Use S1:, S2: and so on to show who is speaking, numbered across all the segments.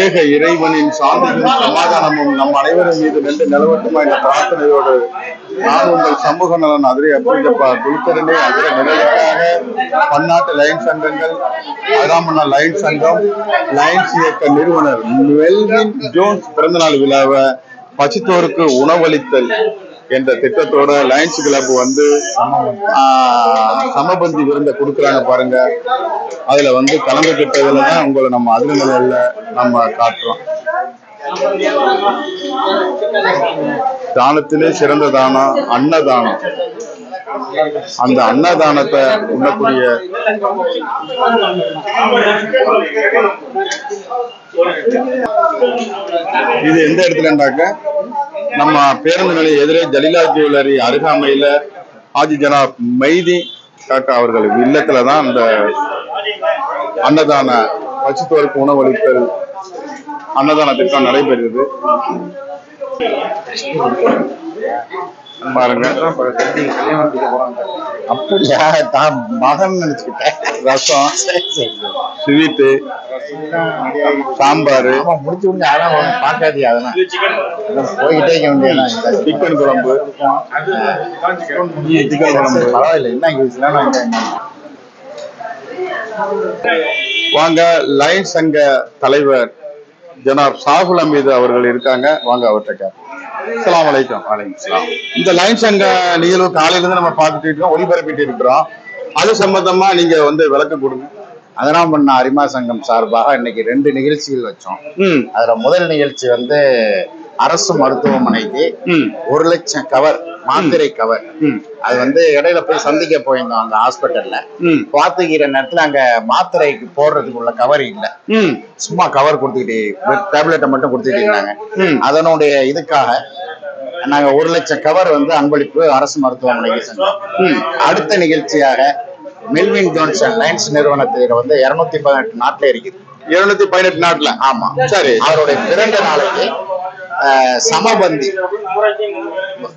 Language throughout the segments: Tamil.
S1: ஏக இறைவனின் சாந்தியும் சமாதானமும் நம் அனைவரும் மீது நின்று நிலவட்டுமா என்ற பிரார்த்தனையோடு நான் உங்கள் சமூக நலன் அதிரை அப்படிங்கப்பா குல்கரனே அதிர நிலையாக பன்னாட்டு லயன்ஸ் சங்கங்கள் அதாமண்ணா லைன் சங்கம் லயன்ஸ் இயக்க நிறுவனர் மெல்வின் ஜோன்ஸ் பிறந்தநாள் விழாவை பசித்தோருக்கு உணவளித்தல். என்ற திட்டத்தோட லைன்ஸ் கிளப் வந்து சமபந்தி விருந்தை கொடுக்குறாங்க பாருங்க. அதுல வந்து கலந்துகிட்டதுல தான் உங்களை நம்ம அதிர்நிலையில நம்ம காட்டுறோம். தானத்திலே சிறந்த தானம் அன்னதானம். அந்த அன்னதானத்தை உண்ணக்கூடிய இது எந்த இடத்துலண்டாக்க நம்ம பேருந்து நிலையம் எதிரே ஜலீலா ஜுவல்லரி அருகாமையில ஆஜி ஜனாப் மைதி காக்கா அவர்கள் இல்லத்துல தான் அந்த அன்னதான பசித்தோருக்கு உணவளித்தல் அன்னதான திட்டம் நடைபெறுது பாருங்க.
S2: அப்படியா? தான் மகன் நினைச்சுக்கிட்டேன்.
S1: ரசம். ஸ்வீட்டு சாம்பார்.
S2: ஆமா முடிச்சு முடிஞ்சு அதான் ஒண்ணு பார்க்காதீங்க அதெல்லாம். போய்கிட்டே இருக்க வேண்டியதான்
S1: சிக்கன் குழம்பு. சிக்கன் குழம்பு.
S2: பரவாயில்ல என்ன
S1: வாங்க லைன் சங்க தலைவர் ஜனாப் சாகுல் அமீது அவர்கள் இருக்காங்க. வாங்க அவர்கிட்ட அஸ்லாம் வலைக்கம் வலைக்கம் இந்த லைன் சங்க நிகழ்வு காலையில இருந்து நம்ம பார்த்துட்டு இருக்கோம் ஒளிபரப்பிட்டு இருக்கிறோம். அது சம்பந்தமா நீங்க வந்து விளக்கம் கொடுங்க.
S2: அதெல்லாம் பண்ண அரிமா சங்கம் சார்பாக இன்னைக்கு ரெண்டு நிகழ்ச்சிகள் வச்சோம்.
S1: ம்.
S2: அதுல முதல் நிகழ்ச்சி வந்து அரசு மருத்துவமனைக்கு ஒரு லட்சம் கவர் மாத்திரை கவர்.
S1: ம்.
S2: அது வந்து இடையில போய் சந்திக்க போயிருந்தோம் அந்த ஹாஸ்பிட்டல்ல.
S1: ம்.
S2: பாத்துக்கிற நேரத்துல அங்க மாத்திரைக்கு போடுறதுக்கு உள்ள கவர் இல்ல.
S1: ம்.
S2: சும்மா கவர் கொடுத்துக்கிட்டு டேப்லெட்டை மட்டும் கொடுத்துக்கிட்டு இருந்தாங்க.
S1: ம்.
S2: அதனுடைய இதுக்காக நாங்க ஒரு லட்சம் கவர் வந்து அன்பளிப்பு அரசு மருத்துவமனைக்கு செஞ்சோம்.
S1: ம்.
S2: அடுத்த நிகழ்ச்சியாக மெல்வின் ஜோன்சன் லைன்ஸ் நிறுவனத்தில் வந்து இருநூத்தி பதினெட்டு நாட்டுல இருக்குது.
S1: இருநூத்தி பதினெட்டு நாட்டுல?
S2: ஆமா.
S1: சரி.
S2: அவருடைய பிறந்த நாளைக்கு சமபந்தி.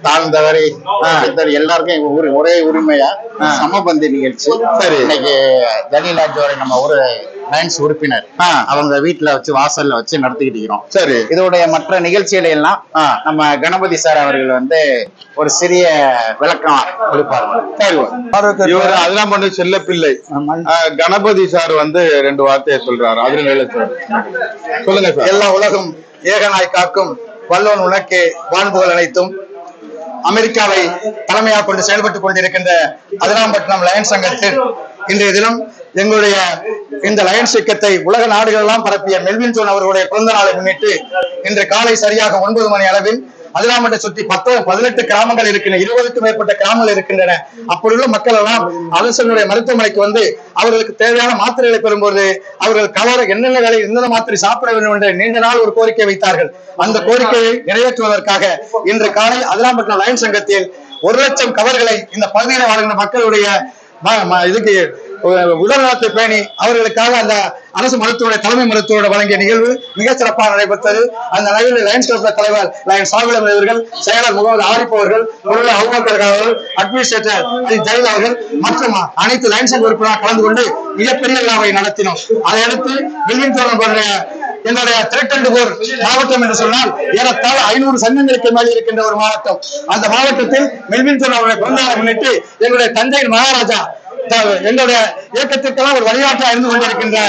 S2: தாழ்ந்தவரை எல்லாருக்கும் ஒரே உரிமையா சமபந்தி நிகழ்ச்சி.
S1: சரி.
S2: இன்னைக்கு ஜலீலா ஜோரை நம்ம ஒரு லைன்ஸ் உறுப்பினர். அவங்க வீட்டுல வச்சு வாசல்ல வச்சு நடத்திக்கிட்டு இருக்கிறோம்.
S1: சரி.
S2: இதோடைய மற்ற நிகழ்ச்சிகளை எல்லாம். நம்ம கணபதி சார் அவர்கள் வந்து ஒரு சிறிய விளக்கம்
S1: இவர் அதெல்லாம் பண்ண செல்ல பிள்ளை கணபதி சார் வந்து ரெண்டு வார்த்தையை சொல்றாரு. அதுல சார் சொல்லுங்க சார்
S3: எல்லா உலகம் ஏகனாய் காக்கும் வல்லோன் உனக்கு வாழ்வுகள் அனைத்தும். அமெரிக்காவை தலைமையாக கொண்டு செயல்பட்டுக் கொண்டிருக்கின்ற அதிராம்பட்டினம் லயன்ஸ் சங்கத்தில் இன்றைய தினம் எங்களுடைய இந்த லயன்ஸ் இயக்கத்தை உலக நாடுகள் எல்லாம் பரப்பிய மெல்வின்சோன் அவர்களுடைய பிறந்த நாளை முன்னிட்டு இன்று காலை சரியாக ஒன்பது மணி அளவில் அதிராமட்டை சுற்றி பத்து பதினெட்டு கிராமங்கள் இருக்கின்றன இருபதுக்கும் மேற்பட்ட கிராமங்கள் இருக்கின்றன. அப்படியுள்ள மக்கள் எல்லாம் அரசனுடைய மருத்துவமனைக்கு வந்து அவர்களுக்கு தேவையான மாத்திரைகளை பெறும்போது அவர்கள் கவர் என்னென்ன வேலை எந்தெந்த மாத்திரை சாப்பிட வேண்டும் என்று நீண்ட நாள் ஒரு கோரிக்கை வைத்தார்கள். அந்த கோரிக்கையை நிறைவேற்றுவதற்காக இன்று காலை அதிலாம்பட்டினம் லயன் சங்கத்தில் ஒரு லட்சம் கவர்களை இந்த பகுதியில் வாழ்கின்ற மக்களுடைய இதுக்கு உடல்நலத்தை பேணி அவர்களுக்காக அந்த அரசு மருத்துவருடைய தலைமை மருத்துவரோட வழங்கிய நிகழ்வு மிக சிறப்பாக நடைபெற்றது. அந்த நிகழ்வில் லயன்ஸ் கிளப் தலைவர் லயன் சாகுலம் அவர்கள் செயலர் முகமது ஆரிப் அவர்கள் பொருள் அவுபக்கர் அவர்கள் அட்மினிஸ்ட்ரேட்டர் அலி அவர்கள் மற்றும் அனைத்து லயன்ஸ் உறுப்பினர் கலந்து கொண்டு மிகப்பெரிய விழாவை நடத்தினோம். அதையடுத்து வில்லின் தோழன் போன்ற என்னுடைய திரட்டண்டுகோர் மாவட்டம் என்று சொன்னால் ஏறத்தாழ ஐநூறு சங்கங்களுக்கு மேல் இருக்கின்ற ஒரு மாவட்டம். அந்த மாவட்டத்தில் மெல்வின் தோழன் அவருடைய பிறந்தநாளை முன்னிட்டு எங்களுடைய தந்தையின் மகாராஜா த- எங்களுடைய இயக்கத்திற்கெல்லாம் ஒரு வழிகாட்டியாக இருந்து கொண்டிருக்கின்ற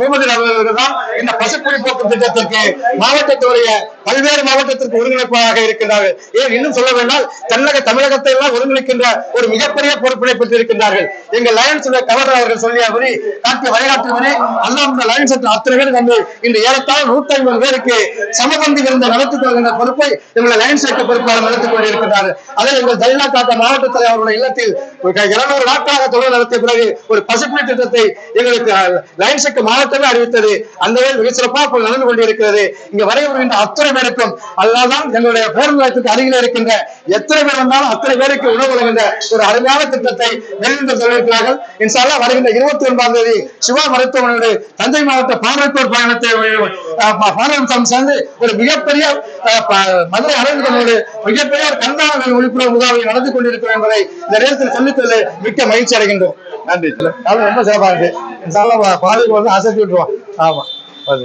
S3: முகமது அவர்கள் தான் இந்த பசுக்குடி போக்கு திட்டத்திற்கு மாவட்டத்துடைய பல்வேறு மாவட்டத்திற்கு ஒருங்கிணைப்பாக இருக்கின்றார்கள். ஏன் இன்னும் சொல்ல வேண்டால் தென்னக தமிழகத்தை எல்லாம் ஒருங்கிணைக்கின்ற ஒரு மிகப்பெரிய பொறுப்பினை பெற்றிருக்கின்றார்கள். எங்கள் லயன்ஸ் கவர்னர் அவர்கள் சொல்லியபடி காட்டிய வழிகாட்டுபடி அல்லாம் லயன்ஸ் அத்தனை பேர் வந்து இந்த ஏறத்தாழ நூத்தி ஐம்பது பேருக்கு சமபந்தி இருந்த நடத்திக் கொள்கின்ற பொறுப்பை எங்களை லயன்ஸ் இயக்க பொறுப்பாளர் நடத்திக் கொண்டிருக்கிறார்கள் அதை எங்கள் ஜெயலலிதா காட்ட மாவட்ட தலைவர் இல்லத்தில் இருநூறு நாட்களாக தொடர் நடத்திய பிறகு ஒரு பசுமை திட்டத்தை எங்களுக்கு லயன்ஸ் இயக்க மாவட்டமே அறிவித்தது. அந்த வகையில் மிக சிறப்பாக நடந்து கொண்டிருக்கிறது. இங்க வரை வருகின்ற அத்தனை பேருக்கும் அதனால்தான் எங்களுடைய பேருந்து நிலையத்துக்கு அருகில் இருக்கின்ற எத்தனை பேர் இருந்தாலும் அத்தனை பேருக்கு உணவு வழங்குகின்ற ஒரு அருமையான திட்டத்தை வெளியிட்டு சொல்லியிருக்கிறார்கள் இன்சாலா வருகின்ற இருபத்தி ஒன்பதாம் தேதி சிவா மருத்துவமனையுடைய தஞ்சை மாவட்ட பார்வைப்போர் பயணத்தை பார்வையம் சேர்ந்து ஒரு மிகப்பெரிய அஹ், ப- மதுரை அரங்கத்தோடு மிகப்பெரிய ஒரு கண்காணி விழிப்புணர்வு முகாமை நடந்து கொண்டிருக்கிறோம் என்பதை இந்த நேரத்தில் சொல்லித்தது மிக்க மகிழ்ச்சி அடைகின்றோம்.
S1: நன்றி
S3: அது ரொம்ப சிறப்பா இருக்கு இன்ஷால்லா பாதிக்கு வந்து அசைச்சு விட்டுருவோம் ஆமா அது